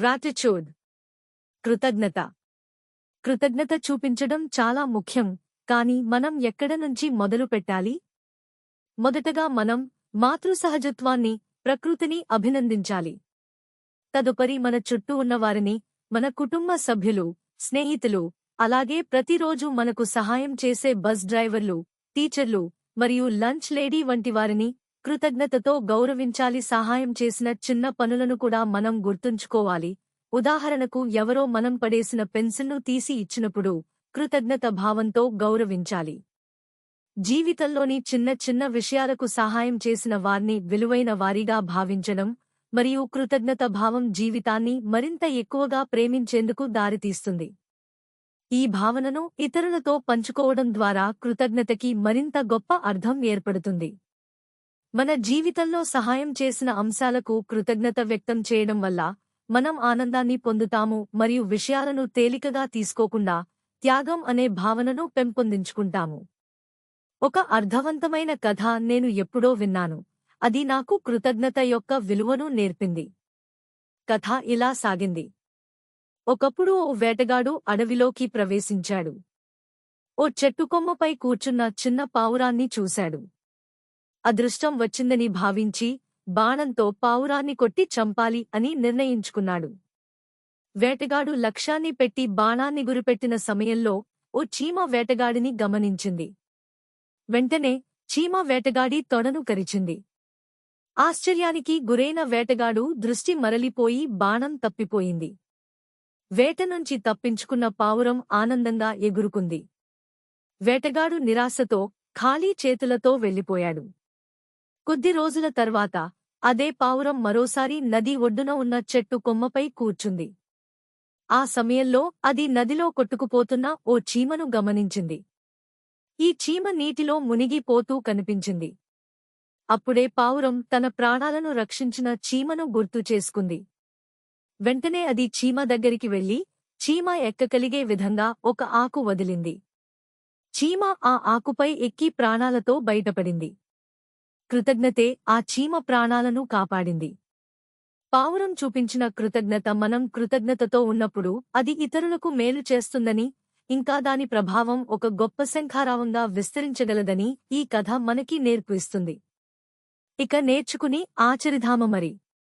Gratitude కృతజ్ఞత. కృతజ్ఞత చూపించడం చాలా ముఖ్యం కాని మనం ఎక్కడ నుంచి మొదలు పెట్టాలి? మొదటగా మనం మాతృసహజత్వాన్ని ప్రకృతిని అభినందించాలి. తదుపరి మన చుట్టూ ఉన్నవారిని మన కుటుంబ సభ్యులు స్నేహితులు అలాగే ప్రతిరోజు మనకు సహాయం చేసే బస్ డ్రైవర్లు టీచర్లు మరియు లంచ్ లేడీ వంటి వారిని కృతజ్ఞతతో గౌరవించాలి సహాయం చేసిన చిన్న పనులను కూడా మనం గుర్తుంచుకోవాలి. ఉదాహరణకు ఎవరో మనం పడేసిన పెన్సిల్ను తీసి ఇచ్చినప్పుడు కృతజ్ఞత భావంతో గౌరవించాలి. జీవితంలోని చిన్న చిన్న విషయాలకు సహాయం చేసిన వారిని విలువైన వారిగా భావించడం మరియు కృతజ్ఞత భావం జీవితాన్ని మరింత ఎక్కువగా ప్రేమించేందుకు దారితీస్తుంది. ఈ భావనను ఇతరులతో పంచుకోవడం ద్వారా కృతజ్ఞతకి మరింత గొప్ప అర్థం ఏర్పడుతుంది. మన జీవితంలో సహాయం చేసిన అంశాలకు కృతజ్ఞత వ్యక్తం చేయడం వల్ల మనం ఆనందాన్ని పొందుతాము మరియు విషయాలను తేలికగా తీసుకోకుండా త్యాగం అనే భావనను పెంపొందించుకుంటాము. ఒక అర్థవంతమైన కథ నేను ఎప్పుడో విన్నాను. అది నాకు కృతజ్ఞత యొక్క విలువను నేర్పింది. కథ ఇలా సాగింది. ఒకప్పుడు ఓ వేటగాడు అడవిలోకి ప్రవేశించాడు. ఓ చెట్టుకొమ్మపై కూర్చున్న చిన్న పావురాన్ని చూశాడు. అదృష్టం వచ్చిందని భావించి బాణంతో పావురాన్ని కొట్టి చంపాలి అని నిర్ణయించుకున్నాడు. వేటగాడు లక్ష్యాన్ని పెట్టి బాణాన్ని గురిపెట్టిన సమయంలో ఓ చీమ వేటగాడిని గమనించింది. వెంటనే చీమ వేటగాడి తొడను కరిచింది. ఆశ్చర్యానికి గురైన వేటగాడు దృష్టి మరలిపోయి బాణం తప్పిపోయింది. వేట నుంచి తప్పించుకున్న పావురం ఆనందంగా ఎగురుకుంది. వేటగాడు నిరాశతో ఖాళీ చేతులతో వెళ్ళిపోయాడు. కొద్ది రోజుల తర్వాత అదే పావురం మరోసారి నది ఒడ్డున ఉన్న చెట్టు కొమ్మపై కూర్చుంది. ఆ సమయంలో అది నదిలో కొట్టుకుపోతున్న ఓ చీమను గమనించింది. ఈ చీమ నీటిలో మునిగిపోతూ కనిపించింది. అప్పుడే పావురం తన ప్రాణాలను రక్షించిన చీమను గుర్తు చేసుకుంది. వెంటనే అది చీమ దగ్గరికి వెళ్ళి చీమ ఎక్కగలిగే విధంగా ఒక ఆకు వదిలింది. చీమ ఆ ఆకుపై ఎక్కి ప్రాణాలతో బయటపడింది. కృతజ్ఞతే ఆ చీమ ప్రాణాలను కాపాడింది. పావురం చూపించిన కృతజ్ఞత మనం కృతజ్ఞతతో ఉన్నప్పుడు అది ఇతరులకు మేలు చేస్తుందని ఇంకా దాని ప్రభావం ఒక గొప్ప శంఖారావంగా విస్తరించగలదని ఈ కథ మనకి నేర్పిస్తుంది. ఇక నేర్చుకుని ఆచరిధామ మరి.